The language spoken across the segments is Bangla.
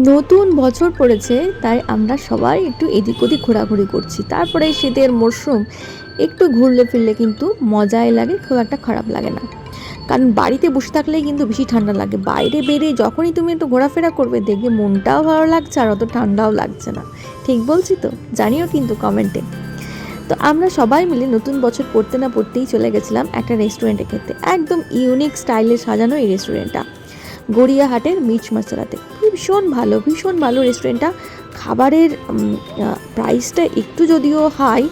নতুন বছর পড়েছে, তাই আমরা সবাই একটু এদিক ওদিক ঘোরাঘুরি করছি। তারপরে শীতের মরশুম, একটু ঘুরলে ফিরলে কিন্তু মজাই লাগে, খুব একটা খারাপ লাগে না। কারণ বাড়িতে বসে থাকলেই কিন্তু বেশি ঠান্ডা লাগে। বাইরে বেরিয়ে যখনই তুমি একটু ঘোরাফেরা করবে, দেখবে মনটাও ভালো লাগছে আর অত ঠান্ডাও লাগছে না। ঠিক বলছি তো? জানিও কিন্তু কমেন্টে। তো আমরা সবাই মিলে নতুন বছর পড়তে না পড়তেই চলে গেছিলাম একটা রেস্টুরেন্টে খেতে। একদম ইউনিক স্টাইলে সাজানো এই রেস্টুরেন্টটা। গড়িয়াহাটের মির্চ মশলাতে। ভীষণ ভালো ভীষণ ভালো রেস্টুরেন্টটা খাবারের প্রাইসটা একটু যদিও হাই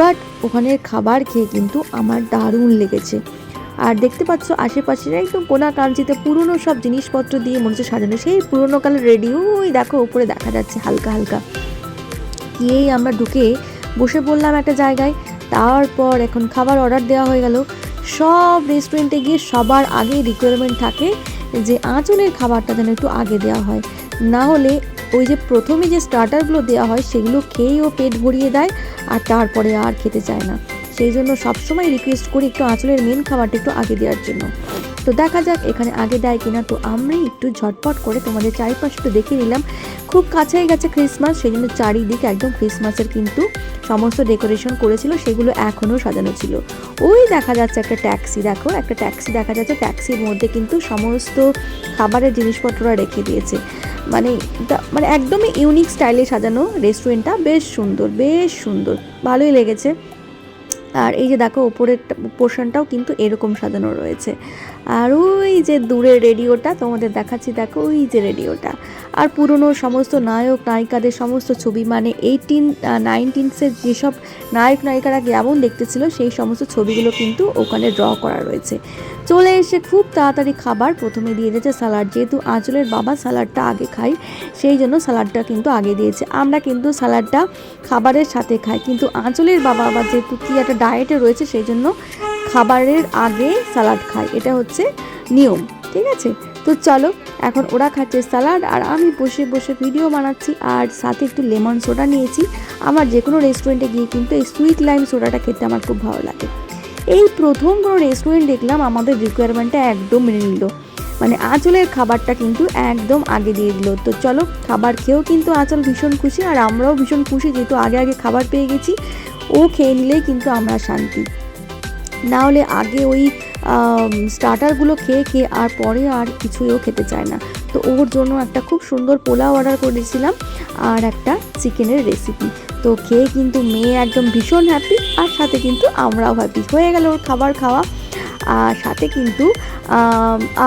বাট ওখানের খাবার খেয়ে কিন্তু আমার দারুণ লেগেছে। আর দেখতে পাচ্ছ আশেপাশে একদম কোনা কাঞ্চিতে পুরনো সব জিনিসপত্র দিয়ে মনে হচ্ছে সাজানো। সেই পুরনো কালের রেডিও ওই দেখো, উপরে দেখা যাচ্ছে হালকা হালকা। গিয়েই আমরা ঢুকে বসে পড়লাম একটা জায়গায়। তারপর এখন খাবার অর্ডার দেওয়া হয়ে গেল। সব রেস্টুরেন্টে গিয়ে সবার আগে রিকোয়ারমেন্ট থাকে যে আঁচলের খাবারটা যেন একটু আগে দেওয়া হয়। না হলে ওই যে প্রথমে যে স্টার্টারগুলো দেওয়া হয়, সেগুলো খেয়েই ও পেট ভরিয়ে দেয় আর তারপরে আর খেতে চায় না। সেই জন্য সবসময় রিকোয়েস্ট করি একটু আঁচলের মেন খাবারটা একটু আগে দেওয়ার জন্য। তো দেখা যাক এখানে আগে দেয় কিনা। তো আমরাই একটু ঝটপট করে তোমাদের চারিপাশে একটু দেখে নিলাম খুব কাছেই গেছে ক্রিসমাস সেই জন্য চারিদিক একদম ক্রিসমাসের কিন্তু সমস্ত ডেকোরেশন করেছিল, সেগুলো এখনও সাজানো ছিল। ওই দেখা যাচ্ছে একটা ট্যাক্সি দেখো, একটা ট্যাক্সি দেখা যাচ্ছে। ট্যাক্সির মধ্যে কিন্তু সমস্ত খাবারের জিনিসপত্ররা রেখে দিয়েছে। মানে মানে একদমই ইউনিক স্টাইলে সাজানো রেস্টুরেন্টটা বেশ সুন্দর বেশ সুন্দর, ভালোই লেগেছে। আর এই যে দেখো ওপরের পোর্শনটাও কিন্তু এরকম সাজানো রয়েছে। আর ওই যে দূরে রেডিওটা তোমাদের দেখাচ্ছি, দেখো ওই যে রেডিওটা। আর পুরনো সমস্ত নায়ক নায়িকাদের সমস্ত ছবি মানে এইটিন নাইনটিনসের যেসব নায়ক নায়িকারা কেমন দেখতে ছিল সেই সমস্ত ছবিগুলো কিন্তু ওখানে ড্র করা রয়েছে। চলে এসে খুব তাড়াতাড়ি খাবার প্রথমে দিয়ে দিয়েছে স্যালাড যেহেতু আঁচলের বাবা স্যালাডটা আগে খাই সেই জন্য স্যালাডটা কিন্তু আগে দিয়েছে। আমরা কিন্তু স্যালাডটা খাবারের সাথে খাই, কিন্তু আঁচলের বাবা আবার যেহেতু কি একটা ডায়েটে রয়েছে, সেই জন্য খাবারের আগে স্যালাড খায়, এটা হচ্ছে নিয়ম, ঠিক আছে? তো চলো, এখন ওরা খাচ্ছে স্যালাড আর আমি বসে বসে ভিডিও বানাচ্ছি আর সাথে একটু লেমন সোডা নিয়েছি। আমার যে কোনো রেস্টুরেন্টে গিয়ে কিন্তু এই সুইট লাইম সোডাটা খেতে আমার খুব ভালো লাগে। এই প্রথম কোনো রেস্টুরেন্ট দেখলাম, আমাদের রিকোয়ারমেন্টটা একদম মেনে নিল। মানে আঁচলের খাবারটা কিন্তু একদম আগে দিয়ে দিল। তো চলো, খাবার খেয়েও কিন্তু আঁচল ভীষণ খুশি আর আমরাও ভীষণ খুশি, যেহেতু আগে আগে খাবার পেয়ে গেছি। ও খেয়ে নিলেই কিন্তু আমরা শান্তি। না হলে আগে ওই স্টার্টারগুলো খেয়ে খেয়ে আর পরে আর কিছুইও খেতে চায় না। তো ওর জন্য একটা খুব সুন্দর পোলাও অর্ডার করেছিলাম আর একটা চিকেনের রেসিপি তো খেয়ে কিন্তু মেয়ে একদম ভীষণ হ্যাপি আর সাথে কিন্তু আমরাও হ্যাপি হয়ে গেল ওর খাবার খাওয়া। আর সাথে কিন্তু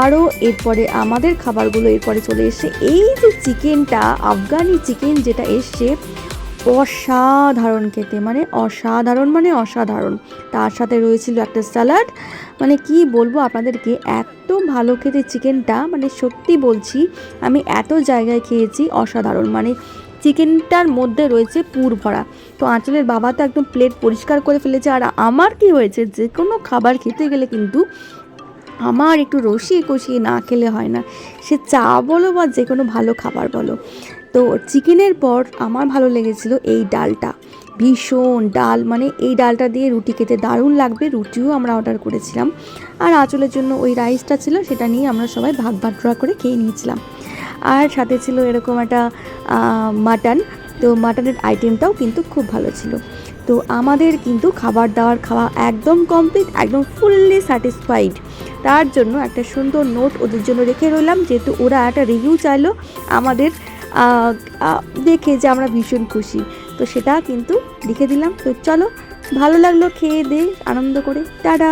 আরও এরপরে আমাদের খাবারগুলো এরপরে চলে এসছে। এই যে চিকেনটা, আফগানি চিকেন যেটা এসছে অসাধারণ খেতে মানে অসাধারণ মানে অসাধারণ। তার সাথে রয়েছিল একটা স্যালাড। মানে কি বলব আপনাদেরকে, এত ভালো খেতে চিকেনটা মানে সত্যি বলছি, আমি এত জায়গায় খেয়েছি অসাধারণ। মানে চিকেনটার মধ্যে রয়েছে পুর ভরা। তো আঁচলের বাবা তো একদম প্লেট পরিষ্কার করে ফেলেছে। আর আমার কি হয়েছে, যে কোনো খাবার খেতে গেলে কিন্তু আমার একটু রসিয়ে কষিয়ে না খেলে হয় না। সে চা বলো বা যে কোনো ভালো খাবার বলো। তো চিকেনের পর আমার ভালো লেগেছিল এই ডালটা। ভীষণ ডাল মানে এই ডালটা দিয়ে রুটি খেতে দারুণ লাগবে, রুটিও আমরা অর্ডার করেছিলাম। আর আঁচলের জন্য ওই রাইসটা ছিল, সেটা নিয়ে আমরা সবাই ভাগ ভাগরা করে খেয়ে নিয়েছিলাম। আর সাথে ছিল এরকম একটা মাটন তো মাটনের আইটেমটাও কিন্তু খুব ভালো ছিল। তো আমাদের কিন্তু খাবার দাবার খাওয়া একদম কমপ্লিট একদম ফুললি স্যাটিসফাইড তার জন্য একটা সুন্দর নোট ওদের জন্য রেখে রইলাম, যেহেতু ওরা একটা রিভিউ চাইলো আমাদের দেখে যে আমরা ভীষণ খুশি। তো সেটা কিন্তু লিখে দিলাম। তো চলো, ভালো লাগল খেয়ে দে, আনন্দ করে। টাটা!